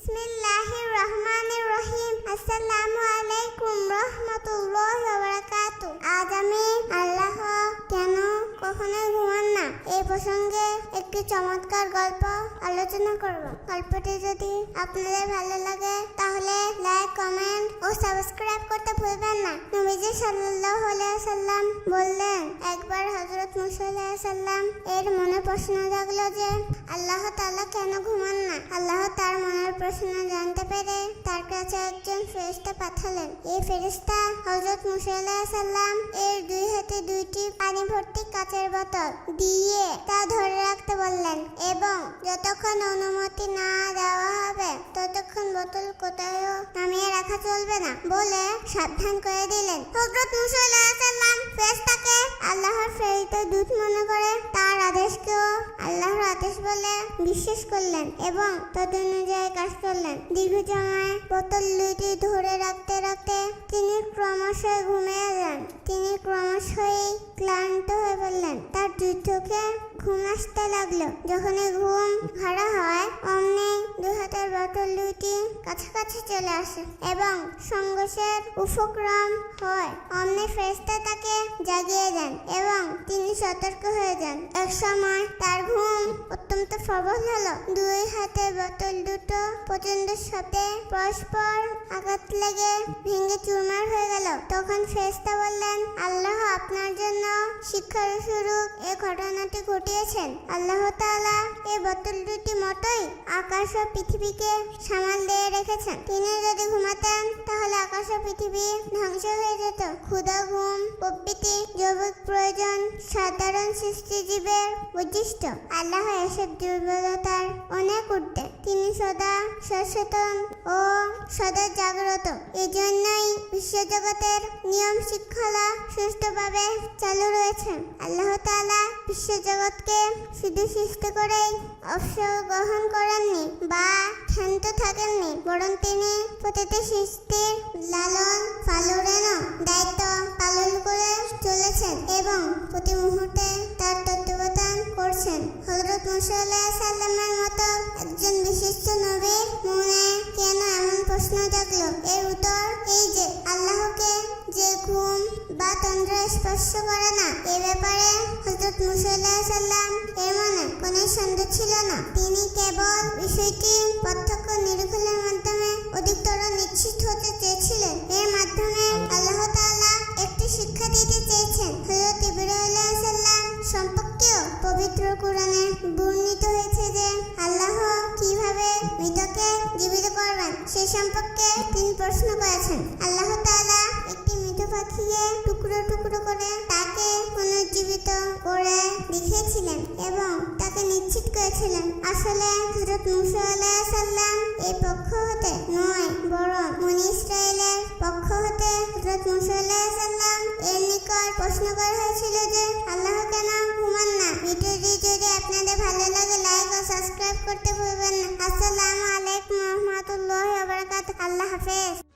বিসমিল্লাহির রহমানির রহিম আসসালামু আলাইকুম রহমতুল্লাহি বারাকাতু আজ আমি আল্লাহ কেন কখনো ঘুমান না এই প্রসঙ্গে একটি চমৎকার গল্প আলোচনা করব। গল্পটি যদি আপনাদের ভালো লাগে, তাহলে লাইক, কমেন্ট ও সাবস্ক্রাইব করতে ভুলবেন না। নবীজি সাল্লাল্লাহু আলাইহি সাল্লাম বললেন, একবার হযরত মুসা আলাইহিস সাল্লাম এর মনে প্রশ্ন জাগলো যে, আল্লাহ তাআলা কেন ঘুমান না? আল্লাহ তার প্রশ্ন জানতে পেরে তার কাছে একজন ফেরেশতা পাঠালেন। এই ফেরেশতা হযরত মুসা আলাইহিস সাল্লাম এর দুই হাতে দুইটি পানি ভর্তি কাচের বোতল দিয়ে তা ধরে রাখতে বললেন এবং যতক্ষণ অনুমতি না দেওয়া হবে, ততক্ষণ বোতল কোথাও নামিয়ে রাখা চলবে না বলে সাবধান করে দিলেন। হযরত মুসা আলাইহিস সাল্লাম ফেরেশতাকে আল্লাহর প্রেরিত দূত মনে করে তার আদেশকেও আল্লাহর আদেশ বলে বিশ্বাস করলেন এবং তদনুযায়ী কাজ করলেন। দীর্ঘ সময় বোতল দুইটি ধরে রাখতে রাখতে তিনি ক্রমশই ঘুমিয়ে যান। তিনি ক্রমশই ক্লান্ত হয়ে পড়লেন। তার দুই চোখে ঘুম আসতে লাগল। যখনই ঘুম হারা হয়, অমনি দুই হাতের বোতল দুইটি কাছাকাছি চলে আসে এবং সংঘর্ষের উপক্রম হয়। অমনি ফেরেশতা তাকে জাগিয়ে দেন এবং তিনি সতর্ক হয়ে যান। এক সময় তার ঘুম অত্যন্ত সবল হলো। দুই হাতে বোতল দুটো প্রচণ্ড সাথে পরস্পর আঘাত লেগে ভেঙে চুরমার হয়ে গেল। তখন ফেরেশতা বললেন, আল্লাহ আপনার জন্য শিক্ষার শুরু এ ঘটনাটি ঘটিয়েছেন আল্লাহ তাআলা এই বোতল দুটি মতোই আকাশ ও পৃথিবীকে সামাল দিয়ে রেখেছেন। তিনি যদি ঘুমাতেন, তাহলে আকাশ ও পৃথিবী ধ্বংস হয়ে যেত। ক্ষুধা, ঘুম প্রভৃতি জৈবিক প্রয়োজন, সাধারণ সৃষ্টিজীবের বৈশিষ্ট্য। আল্লাহ এসব দুর্বলতার অনেক ঊর্ধ্বে। তিনি সদা সচেতন ও সদা জাগ্রত। এই জন্যই বিশ্বজগতের নিয়ম শৃঙ্খলা সুষ্ঠুভাবে চালু রয়েছে। আল্লাহ তাআলা বিশ্বজগৎকে শুধু সৃষ্টি করেই অবসর গ্রহণ করেননি বা শান্ত থাকেননি, বরং তিনি প্রতিটি সৃষ্টির লালন পালনেরও দায়িত্ব পালন করে চলেছেন এবং প্রতি মুহূর্তে তার তত্ত্বাবধান করছেন। হজরত মুসা আলাইহিস সাল্লামের মতো একজন বিশিষ্ট নবীর মনে কেন এমন প্রশ্ন জাগলো? এর উত্তর এই যে, আল্লাহকে যে ঘুম বা তন্দ্র স্পর্শ করে না। এ ব্যাপারে হজরত মুসা আলাইহিস সাল্লাম এর মনে কোনো সন্দেহ ছিল না। তিনি কেবল বিষয়টি প্রত্যক্ষ নিরীক্ষণের মাধ্যমে অধিকতর নিশ্চিত হতে চেয়েছিলেন। এর মাধ্যমে আল্লাহ তাআলা একটি শিক্ষা দিতে চেয়েছেন। হযরত ইব্রাহিম সম্পর্কেও পবিত্র কোরআনে বর্ণিত হয়েছে যে আল্লাহ কীভাবে মৃতকে জীবিত করবেন, সে সম্পর্কে তিনি প্রশ্ন করেছেন। আল্লাহ মৃত টুকরো টুকরো করে তাকে পুনর্জীবিত করে দেখিয়েছিলেন এবং তাকে নিশ্চিত করেছিলেন। আসলে হযরত মুসা সালাম এই পক্ষ হতে নয়, বরং বনি ইসরায়েলের পক্ষ হতে হযরত মুসা সালাম এর নিকট প্রশ্ন করা হয়েছিল যে, আল্লাহ কেন ঘুমান না? ভিডিওটি যদি আপনাদের ভালো লাগে লাইক ও সাবস্ক্রাইব করতে ভুলবেন না। আসসালামু আলাইকুম রহমতুল্লাহি আল্লাহ হাফেজ।